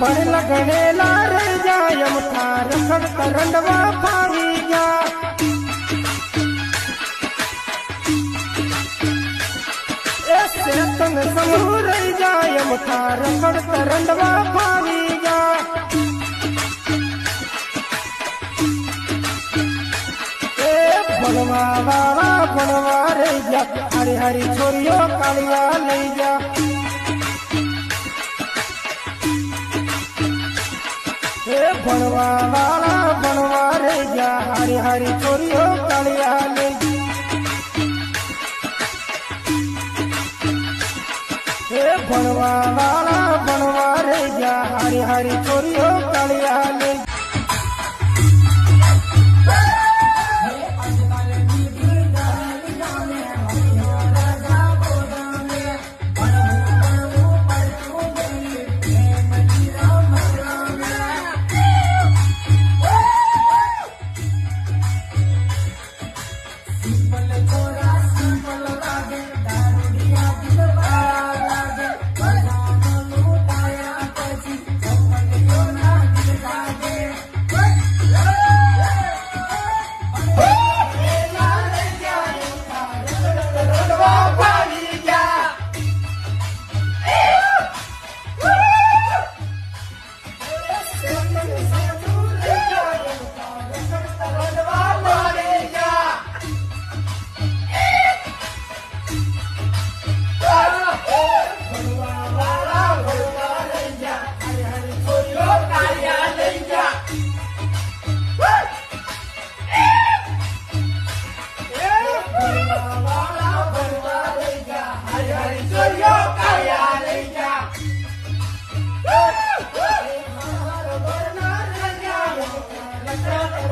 ભણેલા ગણેલા રહી જાય અમથા રખડ કરંડવા ફાવી જા તન સમૂહ રહી જાય અમથા રખડ કરંડવા ફાવી એ ભણવા રહી જા હરી હરી છોરીઓ કાળિયા લઈ જા એ ભણવા વાળા ભણવા રે જા હારી હારી છોરીઓ કાળિયા લઈ એ ભણવા વાળા ભણવા રે જા હારી હારી છોરીઓ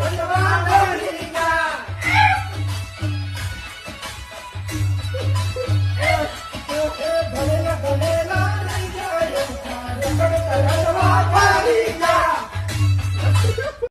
Wonderful,